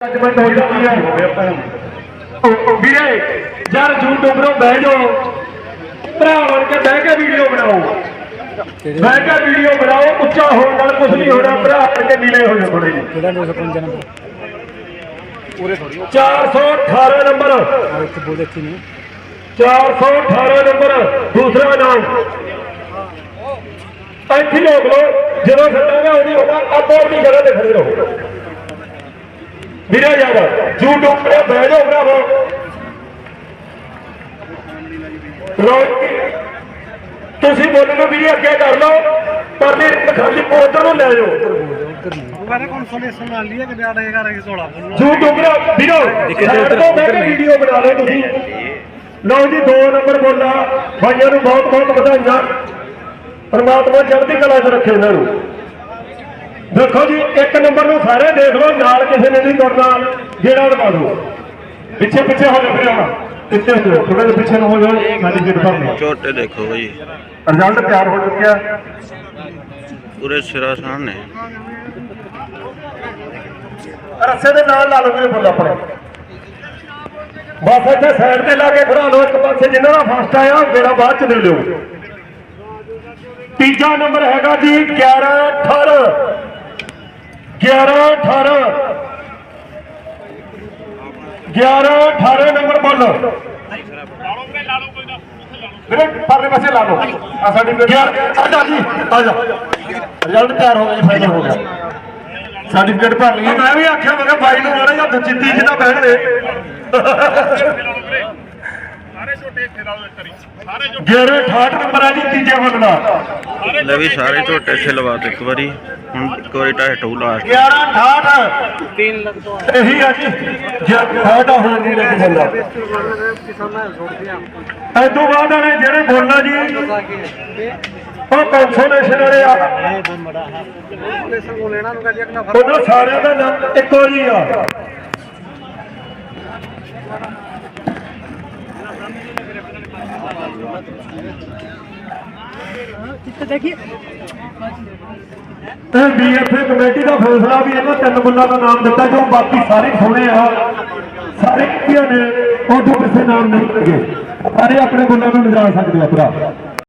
Judgement ਹੋ ਜਾਂਦੀ ਹੈ ਵੀਰੇ ਯਾਰ YouTube ਤੋਂ ਬਹਿ ਜਾਓ। ਭਰਾ ਬਣ ਕੇ ਬਹਿ ਕੇ ਵੀਡੀਓ ਬਣਾਓ। ਬਹਿ ਕੇ ਵੀਡੀਓ ਬਣਾਓ ਉੱਚਾ ਹੋਣ ਨਾਲ ਕੁਝ ਨਹੀਂ ਹੋਣਾ ਭਰਾ ਬਣ ਕੇ ਨੀਲੇ ਹੋ ਜਾਓ ਥੋੜੇ ਕਿਹੜਾ 255 ਨੰਬਰ? 418 ਨੰਬਰ। ਇੱਥੇ ਬੋਲ ਇੱਥੇ ਨਹੀਂ। 418 ਨੰਬਰ। ਦੂਸਰਾ ਨਾਮ। ਇੱਥੇ ਲੋਕ ਲੋ ਜਦੋਂ ਸੱਟਾਂਗਾ ਉਹਦੀ ਹੋਣਾ ਆਪੋ ਆਪਣੀ ਜਗ੍ਹਾ ਤੇ ਖੜੇ ਰਹੋ। ਵੀਰੇ ਯਾਰ YouTube ਤੇ ਬਹਿ ਜਾਓ ਭਰਾਵੋ। ਤੁਸੀਂ ਬੋਲਣਾ ਵੀਰੇ ਅੱਗੇ ਕਰ ਲਓ। ਪਰ ਇਹ ਖਾਲੀ ਉਧਰ ਨੂੰ ਲੈ ਜਾਓ। ਮੈਨੇ ਕਨਸੋਲੇਸ਼ਨ ਨਾਲ ਲਿਆ ਕਿ ਬਿਆੜਾ ਇਹ ਕਰ 16 ਬੋਲਣਾ। YouTube ਤੇ ਵੀਰੋ ਦੇਖੋ ਮੈਂ ਵੀਡੀਓ ਬਣਾ ਲਓ ਤੁਸੀਂ। ਲਓ ਜੀ 2 ਨੰਬਰ ਬੋਲਾ। ਭਾਈਆਂ ਨੂੰ ਬਹੁਤ ਬਹੁਤ ਵਧਾਈਆਂ। ਪਰਮਾਤਮਾ ਜਲਦੀ ਕਲਾ 'ਚ ਰੱਖੇ ਇਹਨਾਂ ਨੂੰ। ਦੇਖੋ ਜੀ ਇੱਕ ਨੰਬਰ ਨੂੰ ਸਾਰੇ ਦੇਖ ਲਓ ਨਾਲ ਕਿਸੇ ਨੇ ਨਹੀਂ ਤੁਰਨਾ ਜਿਹੜਾ ਲਵਾ ਦਿਓ ਪਿੱਛੇ ਪਿੱਛੇ ਹੋ ਜਾ ਫਿਰ ਆਉਣਾ ਪਿੱਛੇ ਹੋ ਜਾਓ ਥੋੜਾ ਜਿਹਾ ਪਿੱਛੇ ਨੂੰ ਹੋ ਜਾਓ ਸਾਡੀ ਜਿੱਦ ਭਰਨੀ। ਝੋਟੇ ਦੇਖੋ ਬਈ। ਰਿਜ਼ਲਟ ਤਿਆਰ ਹੋ ਚੁੱਕਿਆ। ਪੂਰੇ ਸਿਰਾ ਸਾਹਮਣੇ। ਰੱਸੇ ਦੇ ਨਾਲ ਲਾ ਲਓ ਮੇਰੇ ਫੁੱਲ ਆਪਣੇ। ਬਸ ਇੱਥੇ ਸਾਈਡ ਤੇ ਲਾ ਕੇ ਖੜਾ ਲਓ ਇੱਕ ਪਾਸੇ ਜਿੰਨਾ ਦਾ ਫਸਟ ਆਇਆ ਮੇਰਾ ਬਾਅਦ ਚ ਦੇ ਲਿਓ। ਤੀਜਾ ਨੰਬਰ ਹੈਗਾ ਜੀ 11 18 11 18 11 18 ਨੰਬਰ ਬੋਲ। ਵੀਰੇ ਪਰਲੇ ਪਾਸੇ ਲਾ ਲਓ। ਆ ਸਾਡੀ ਆ ਜਾ ਜੀ ਆ ਜਾ। ਰਿਜ਼ਲਟ ਤਿਆਰ ਹੋ ਗਿਆ ਜੀ ਫਾਈਨਲ ਹੋ ਗਿਆ। ਸਰਟੀਫਿਕੇਟ ਭਰ ਲਈ। ਮੈਂ ਵੀ ਆਖਿਆ ਮੈਂ ਕਿਹਾ ਬਾਈ ਨੂੰ ਜਿੱਤੀ ਜਿੱਦਾਂ ਬਹਿਣ ਦੇ। ਸਾਰੇ ਇੱਥੇ ਲਓ ਜਿਹੜੇ 68 ਨੰਬਰ ਆ ਜੀ ਤੀਜੇ ਮੁੱਲ ਦਾ। ਲੈ ਵੀ ਸਾਰੇ ਝੋਟੇ ਇੱਥੇ ਲਵਾ ਦੇ ਇੱਕ ਵਾਰੀ। ਹੁਣ ਇੱਕ ਵਾਰੀ ਟਾਇਰ ਟੂ ਲਾਸਟ 1168 3 ਲੱਖ ਤੋਂ ਇਹੀ ਅੱਜ ਫਾਇਦਾ ਹੋਣ ਦੀ ਲੱਗ ਜਾਂਦਾ ਐ ਤੋਂ ਬਾਅਦ ਵਾਲੇ ਜਿਹੜੇ ਬੋਲਣਾ ਜੀ, ਉਹ ਕੰਸੋਲੇਸ਼ਨ ਵਾਲੇ ਆ। ਉਹਨਾਂ ਸਾਰਿਆਂ ਦਾ ਨਾਮ ਇੱਕੋ ਹੀ ਆ। ਇਹ ਬੀਐਫਏ ਕਮੇਟੀ ਦਾ ਫੈਸਲਾ ਵੀ ਇਹਨਾਂ ਤਿੰਨ ਮੁੱਲਾਂ ਦਾ ਨਾਮ ਦਿੱਤਾ ਜੋ ਬਾਕੀ ਸਾਰੇ ਸੋਹਣੇ ਆ। ਸਾਰੇ ਕਿਹਨਾਂ ਨੇ, ਉਹ ਤੋਂ ਕਿਸੇ ਨਾਮ ਨਹੀਂ ਲੱਗੇ। ਸਾਰੇ ਆਪਣੇ ਬੁੱਲਾਂ ਨੂੰ ਲਿਜਾ ਸਕਦੇ ਆ ਭਰਾ।